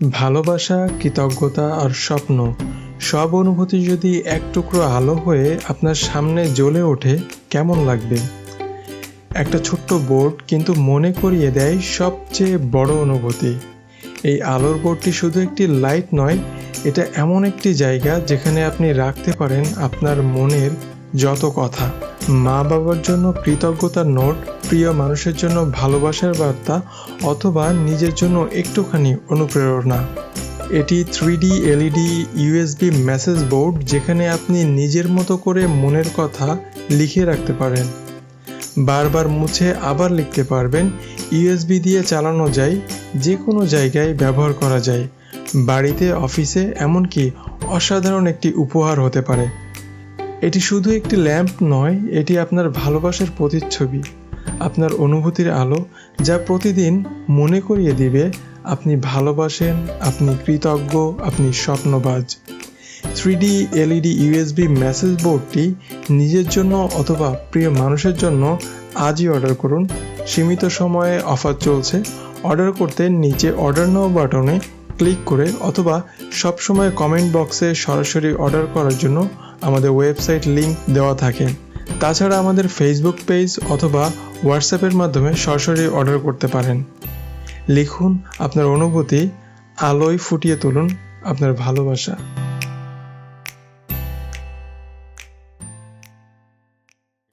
ভালোবাসা, কৃতজ্ঞতা আর স্বপ্ন সব অনুভূতি যদি এক টুকরো আলো হয়ে আপনার সামনে জ্বলে ওঠে, কেমন লাগবে? একটা ছোট্ট বোর্ড কিন্তু মনে করিয়ে দেয় সবচেয়ে বড় অনুভূতি। এই আলোর বোর্ডটি শুধু একটি লাইট নয়, এটা এমন একটি জায়গা যেখানে আপনি রাখতে পারেন আপনার মনের যত কথা। মা বাবার জন্য কৃতজ্ঞতার নোট, প্রিয় মানুষের জন্য ভালোবাসার বার্তা অথবা নিজের জন্য একটুখানি অনুপ্রেরণা। এটি three D LED USB message board যেখানে আপনি নিজের মতো করে মনের কথা লিখে রাখতে পারেন। বারবার মুছে আবার লিখতে পারবেন। ইউএসবি দিয়ে চালানো যায় যে কোনো জায়গায় ব্যবহার করা যায়। বাড়িতে, অফিসে, এমনকি অসাধারণ একটি উপহার হতে পারে। এটি শুধু একটি ল্যাম্প নয়, এটি আপনার ভালোবাসার প্রতিচ্ছবি, আপনার অনুভূতির আলো, যা প্রতিদিন মনে করিয়ে দিবে, আপনি ভালোবাসেন, আপনি কৃতজ্ঞ, আপনি স্বপ্নবাজ। Three D LED USB message বোর্ডটি নিজের জন্য অথবা প্রিয় মানুষের জন্য আজই অর্ডার করুন। সীমিত সময়ে অফার চলছে। অর্ডার করতে নিচে অর্ডার নাও বাটনে ক্লিক করে অথবা সবসময় কমেন্ট বক্সে সরাসরি অর্ডার করার জন্য আমাদের ওয়েবসাইট লিঙ্ক দেওয়া থাকে। তাছাড়া আমাদের ফেসবুক পেজ অথবা হোয়াটসঅ্যাপের মাধ্যমে সরাসরি অর্ডার করতে পারেন। লিখুন আপনার অনুভূতি, আলোয় ফুটিয়ে তুলুন আপনার ভালোবাসা।